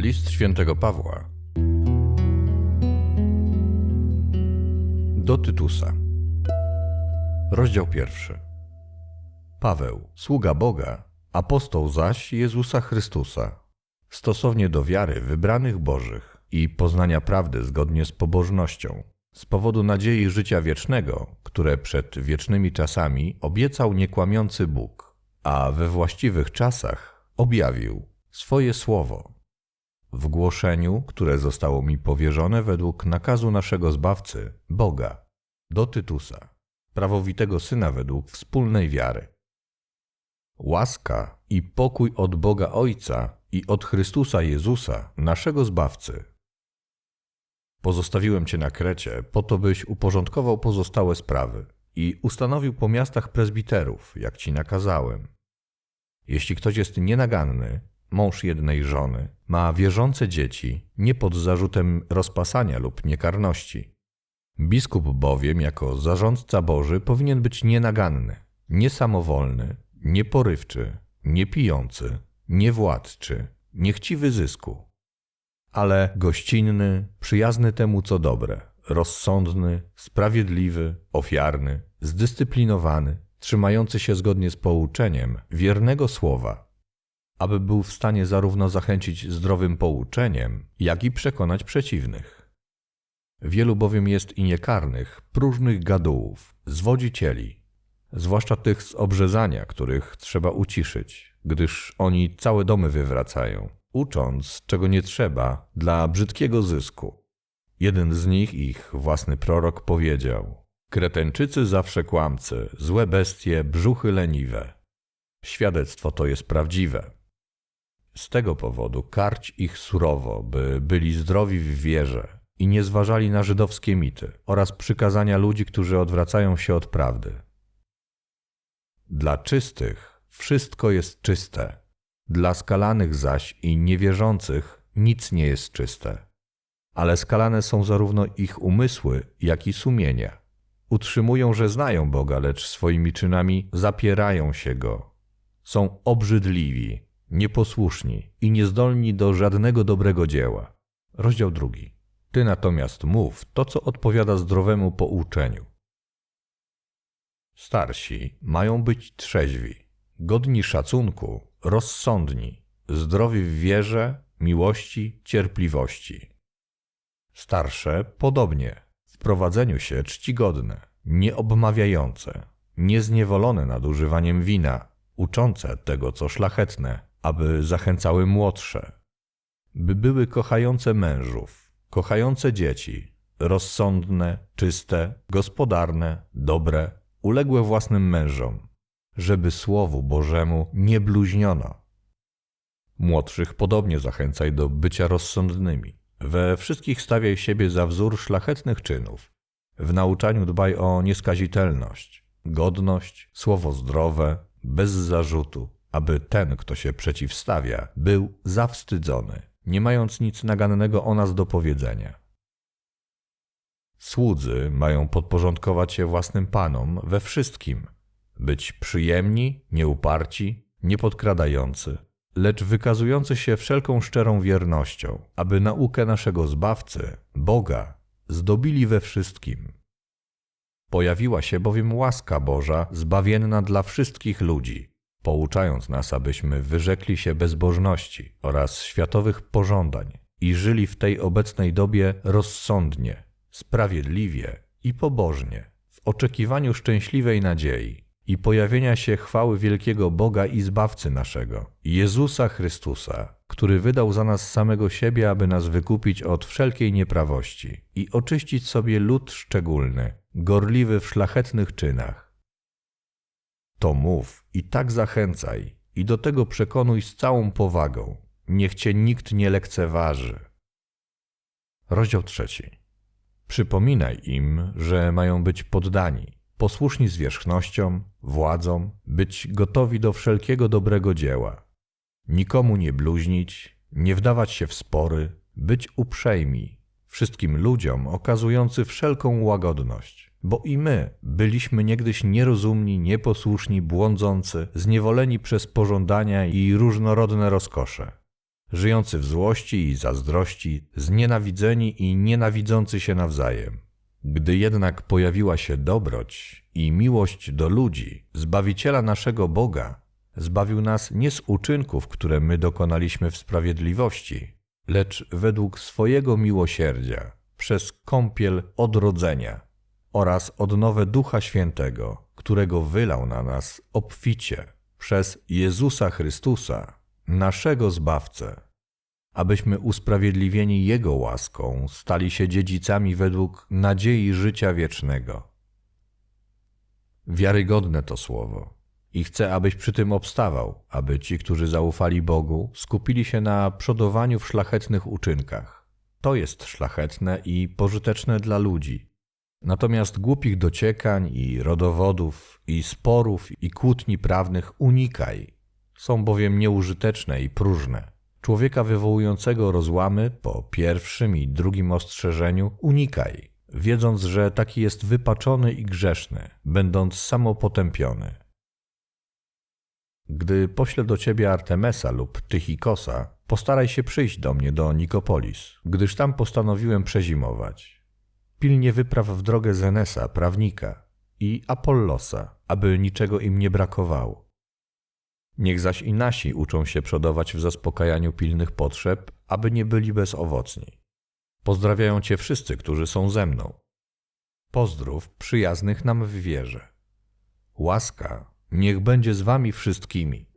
List świętego Pawła do Tytusa. Rozdział pierwszy. Paweł, sługa Boga, apostoł zaś Jezusa Chrystusa, stosownie do wiary wybranych Bożych i poznania prawdy zgodnie z pobożnością, z powodu nadziei życia wiecznego, które przed wiecznymi czasami obiecał niekłamiący Bóg, a we właściwych czasach objawił swoje słowo w głoszeniu, które zostało mi powierzone według nakazu naszego Zbawcy, Boga, do Tytusa, prawowitego syna według wspólnej wiary. Łaska i pokój od Boga Ojca i od Chrystusa Jezusa, naszego Zbawcy. Pozostawiłem Cię na Krecie, po to byś uporządkował pozostałe sprawy i ustanowił po miastach prezbiterów, jak Ci nakazałem. Jeśli ktoś jest nienaganny, mąż jednej żony, ma wierzące dzieci, nie pod zarzutem rozpasania lub niekarności. Biskup bowiem, jako zarządca Boży, powinien być nienaganny, niesamowolny, nieporywczy, niepijący, niewładczy, niechciwy zysku, ale gościnny, przyjazny temu, co dobre, rozsądny, sprawiedliwy, ofiarny, zdyscyplinowany, trzymający się zgodnie z pouczeniem wiernego słowa, aby był w stanie zarówno zachęcić zdrowym pouczeniem, jak i przekonać przeciwnych. Wielu bowiem jest i niekarnych, próżnych gadułów, zwodzicieli, zwłaszcza tych z obrzezania, których trzeba uciszyć, gdyż oni całe domy wywracają, ucząc, czego nie trzeba, dla brzydkiego zysku. Jeden z nich, ich własny prorok, powiedział: Kretenczycy zawsze kłamcy, złe bestie, brzuchy leniwe. Świadectwo to jest prawdziwe. Z tego powodu karć ich surowo, by byli zdrowi w wierze i nie zważali na żydowskie mity oraz przykazania ludzi, którzy odwracają się od prawdy. Dla czystych wszystko jest czyste, dla skalanych zaś i niewierzących nic nie jest czyste. Ale skalane są zarówno ich umysły, jak i sumienia. Utrzymują, że znają Boga, lecz swoimi czynami zapierają się Go. Są obrzydliwi, nieposłuszni i niezdolni do żadnego dobrego dzieła. Rozdział drugi. Ty natomiast mów to, co odpowiada zdrowemu pouczeniu. Starsi mają być trzeźwi, godni szacunku, rozsądni, zdrowi w wierze, miłości, cierpliwości. Starsze podobnie, w prowadzeniu się czcigodne, nieobmawiające, niezniewolone nadużywaniem wina, uczące tego, co szlachetne, aby zachęcały młodsze, by były kochające mężów, kochające dzieci, rozsądne, czyste, gospodarne, dobre, uległe własnym mężom, żeby Słowu Bożemu nie bluźniono. Młodszych podobnie zachęcaj do bycia rozsądnymi. We wszystkich stawiaj siebie za wzór szlachetnych czynów. W nauczaniu dbaj o nieskazitelność, godność, słowo zdrowe, bez zarzutu, aby ten, kto się przeciwstawia, był zawstydzony, nie mając nic nagannego o nas do powiedzenia. Słudzy mają podporządkować się własnym panom we wszystkim, być przyjemni, nieuparci, niepodkradający, lecz wykazujący się wszelką szczerą wiernością, aby naukę naszego Zbawcy, Boga, zdobili we wszystkim. Pojawiła się bowiem łaska Boża zbawienna dla wszystkich ludzi, pouczając nas, abyśmy wyrzekli się bezbożności oraz światowych pożądań i żyli w tej obecnej dobie rozsądnie, sprawiedliwie i pobożnie, w oczekiwaniu szczęśliwej nadziei i pojawienia się chwały wielkiego Boga i Zbawcy naszego, Jezusa Chrystusa, który wydał za nas samego siebie, aby nas wykupić od wszelkiej nieprawości i oczyścić sobie lud szczególny, gorliwy w szlachetnych czynach. To mów i tak zachęcaj i do tego przekonuj z całą powagą. Niech cię nikt nie lekceważy. Rozdział trzeci. Przypominaj im, że mają być poddani, posłuszni zwierzchnością, władzą, być gotowi do wszelkiego dobrego dzieła. Nikomu nie bluźnić, nie wdawać się w spory, być uprzejmi, wszystkim ludziom okazujący wszelką łagodność. Bo i my byliśmy niegdyś nierozumni, nieposłuszni, błądzący, zniewoleni przez pożądania i różnorodne rozkosze. żyjący w złości i zazdrości, znienawidzeni i nienawidzący się nawzajem. Gdy jednak pojawiła się dobroć i miłość do ludzi, Zbawiciela naszego Boga, zbawił nas nie z uczynków, które my dokonaliśmy w sprawiedliwości, lecz według swojego miłosierdzia, przez kąpiel odrodzenia oraz odnowę Ducha Świętego, którego wylał na nas obficie przez Jezusa Chrystusa, naszego Zbawcę, abyśmy usprawiedliwieni Jego łaską stali się dziedzicami według nadziei życia wiecznego. Wiarygodne to słowo i chcę, abyś przy tym obstawał, aby ci, którzy zaufali Bogu, skupili się na przodowaniu w szlachetnych uczynkach. To jest szlachetne i pożyteczne dla ludzi. Natomiast głupich dociekań i rodowodów, i sporów, i kłótni prawnych unikaj. Są bowiem nieużyteczne i próżne. Człowieka wywołującego rozłamy po pierwszym i drugim ostrzeżeniu unikaj, wiedząc, że taki jest wypaczony i grzeszny, będąc samopotępiony. Gdy poślę do ciebie Artemesa lub Tychikosa, postaraj się przyjść do mnie do Nikopolis, gdyż tam postanowiłem przezimować. Pilnie wypraw w drogę Zenesa, prawnika, i Apollosa, aby niczego im nie brakowało. Niech zaś i nasi uczą się przodować w zaspokajaniu pilnych potrzeb, aby nie byli bezowocni. Pozdrawiają cię wszyscy, którzy są ze mną. Pozdrów przyjaznych nam w wierze. Łaska niech będzie z wami wszystkimi.